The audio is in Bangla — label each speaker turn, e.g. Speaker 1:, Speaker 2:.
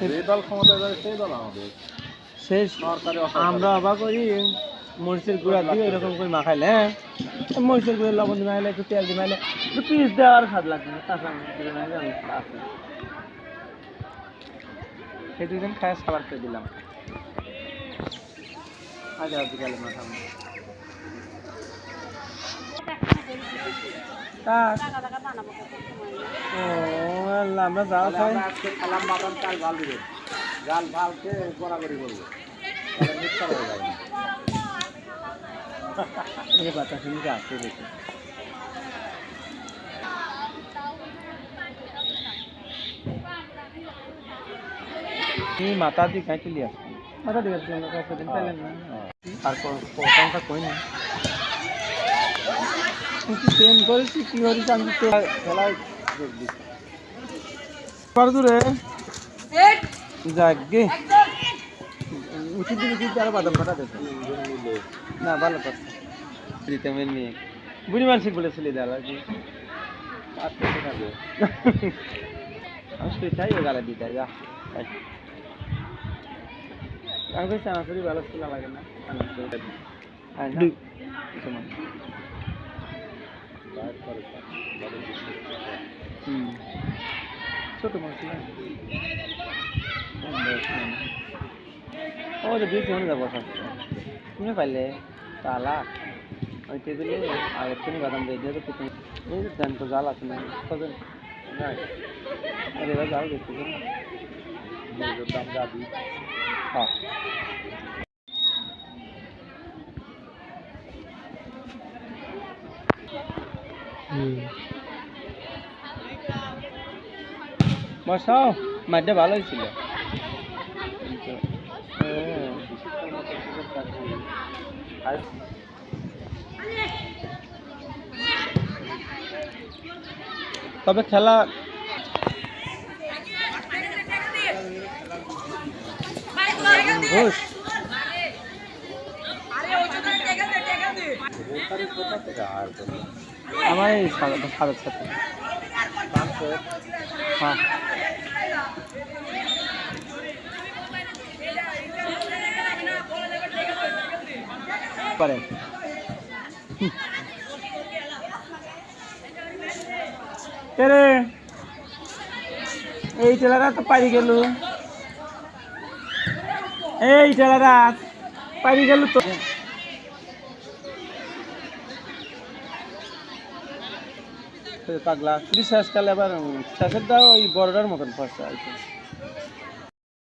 Speaker 1: যে দল সেই দল আমাদের। অসরকারি।
Speaker 2: আমরা অবাক করি মরিচের গুঁড়া দিয়ে এরকম করে মাখাইলে হ্যাঁ? মরিচের গুঁড়া লবণ দিয়ে মাইলে একটু তেল দিয়ে মাইলে একটু পিস দেওয়ার স্বাদ লাগবে না কাঁচা সেই দুদিন খায় করে দিলাম। আজ আর মাথা ও আল্লাহ, আমরা খাই
Speaker 1: খালাম বাদাম চাল ভালো দিবে জাল ভালকে গড়াগড়ি করব।
Speaker 2: এই বাতাস আসতে দেখি। কি মাথা দিয়ে কাঁচি লিয়ে আসছি মাথা দিয়ে আসছি কই না। কি প্রেম করেছি কি করেছি আমি তো
Speaker 1: খেলায়।
Speaker 2: কত দূরে যাক গে উচিত দিকে কিন্তু আরও বাদাম ফাটা দেখো না ভালো কথা দিতে এমনি বুড়ি মানসিক বলেছিলি দাদা কি। আমি চাই গালা দিতে যা তাই। আমি চানাচুরি ভালো ছিল লাগে না চানাচুরি আর না, কিছু না।
Speaker 1: তারপরে তো বাদাম দিচ্ছি।
Speaker 2: হুম। ছোট মশলা ও তো দিয়েছি মনে যাব তুমি পাইলে তালা ওই টেবিলে আগের থেকে বাদাম দিয়ে দিয়ে তো প্রথমে এই যে দেন তো জাল আছে না কজন
Speaker 1: নাই,
Speaker 2: আরে এবার জাল দেখতে
Speaker 1: মজুর দাম যা দিই।
Speaker 2: হ্যাঁ বসাও মাঠটা ভালো হয়েছিল কিন্তু।
Speaker 1: শীতকাল মতো সুযোগ থাকবে। আর
Speaker 2: তবে খেলা ঘোষ? আমার এই সাদা হ্যাঁ। রে এই ছেলেরা তো পারি গেল। এই ছেলেরা পারি গেল তো। পাগলা। শেষকালে কালে আবার শেষের দাও ওই বড়টার মতন ফসা হয়েছে।